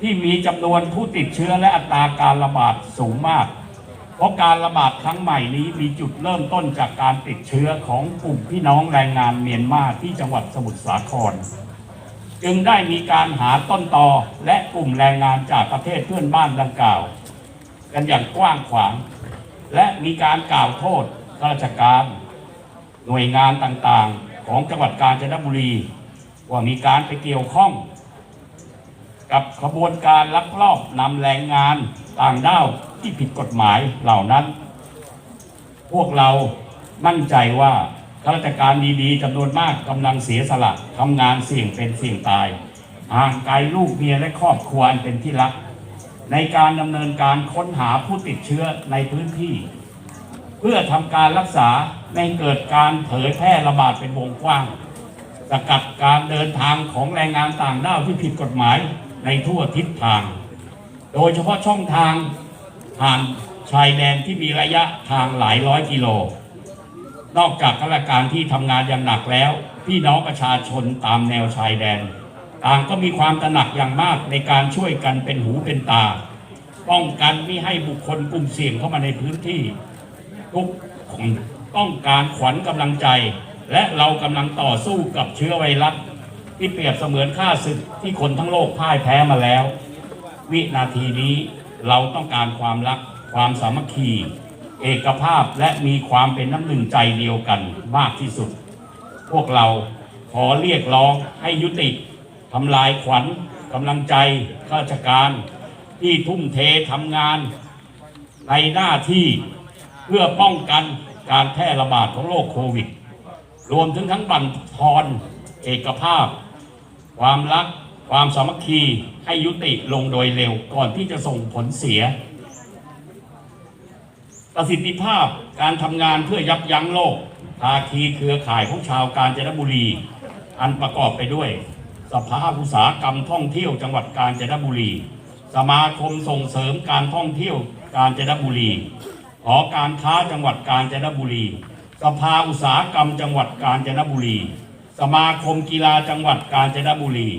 ที่มีจำนวนผู้ติดเชื้อและอัตราการระบาดสูงมาก เพราะการระบาดครั้งใหม่นี้มีจุดเริ่มต้นจากการติดเชื้อของกลุ่มพี่น้องแรงงานเมียนมาที่จังหวัดสมุทรสาคร จึงได้มีการหาต้นตอและกลุ่มแรงงานจากประเทศเพื่อนบ้านดังกล่าว กันอย่างกว้างขวาง และมีการกล่าวโทษข้าราชการ หน่วยงานต่างๆ ของจังหวัดกาญจนบุรี ว่ามีการไปเกี่ยวข้อง กับขบวนการลักลอบนำแรงงานต่างด้าวที่ผิดกฎหมายเหล่านั้น พวกเรามั่นใจว่าข้าราชการดีๆจำนวนมากกำลังเสียสละทำงานเสี่ยงเป็นเสี่ยงตายห่างไกลลูกเมียและครอบครัวเป็นที่รัก ในการดำเนินการค้นหาผู้ติดเชื้อในพื้นที่ เพื่อทำการรักษาไม่เกิดการเผยแพร่ระบาดเป็นวงกว้างสกัดการเดินทางของแรงงานต่างด้าวที่ผิดกฎหมาย ในทั่วทิศทาง โดยเฉพาะช่องทางผ่านชายแดนที่มีระยะทางหลายร้อยกิโล นอกจากข้าราชการที่ทำงานอย่างหนักแล้ว พี่น้องประชาชนตามแนวชายแดน ต่างก็มีความตระหนักอย่างมากในการช่วยกันเป็นหูเป็นตา ป้องกันไม่ให้บุคคลกลุ่มเสี่ยงเข้ามาในพื้นที่ทุกคนต้องการขวัญกำลังใจ และเรากำลังต่อสู้กับเชื้อไวรัส ที่เปรียบเสมือนข้าศึกที่คนทั้งโลกพ่ายแพ้มาแล้ว วินาทีนี้เราต้องการความรัก ความสามัคคี เอกภาพและมีความเป็นน้ำหนึ่งใจเดียวกันมากที่สุด พวกเราขอเรียกร้องให้ยุติทำลายขวัญกำลังใจข้าราชการ ที่ทุ่มเททำงาน ในหน้าที่เพื่อป้องกันการแพร่ระบาดของโรคโควิด รวมถึงทั้งบั่นทอนเอกภาพ ความรัก ความสามัคคีให้ยุติลงโดยเร็วก่อนที่จะส่งผลเสีย ประสิทธิภาพการทำงานเพื่อยับยั้งโรคภาคีเครือข่ายของชาวกาญจนบุรี อันประกอบไปด้วย สภาอุตสาหกรรมท่องเที่ยวจังหวัดกาญจนบุรี สมาคมส่งเสริมการท่องเที่ยวกาญจนบุรี หอการค้าจังหวัดกาญจนบุรี สภาอุตสาหกรรมจังหวัดกาญจนบุรี สมาคมกีฬาจังหวัดกาญจนบุรี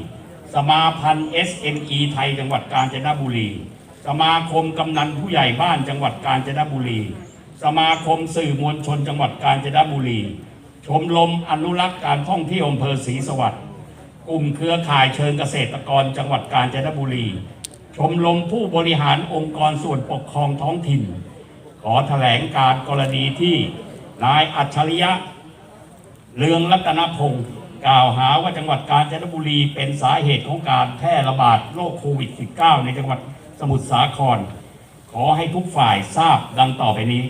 สมาพันธ์ SME ไทยจังหวัดกาญจนบุรี สมาคมกำนันผู้ใหญ่บ้านจังหวัดกาญจนบุรี สมาคมสื่อมวลชนจังหวัดกาญจนบุรี ชมรมอนุรักษ์การท่องเที่ยวอำเภอศรีสวัสดิ์กลุ่มเครือข่ายเชิงเกษตรกรจังหวัดกาญจนบุรี ชมรมผู้บริหารองค์กรส่วนปกครองท้องถิ่น ขอแถลงการกรณีที่นายอัจฉริยะ เรืองรัตนพงศ์กล่าวหาว่าจังหวัดกาญจนบุรีเป็นสาเหตุของการแพร่ระบาดโรคโควิด -19 ในจังหวัดสมุทรสาคร ขอให้ทุกฝ่ายทราบดังต่อไปนี้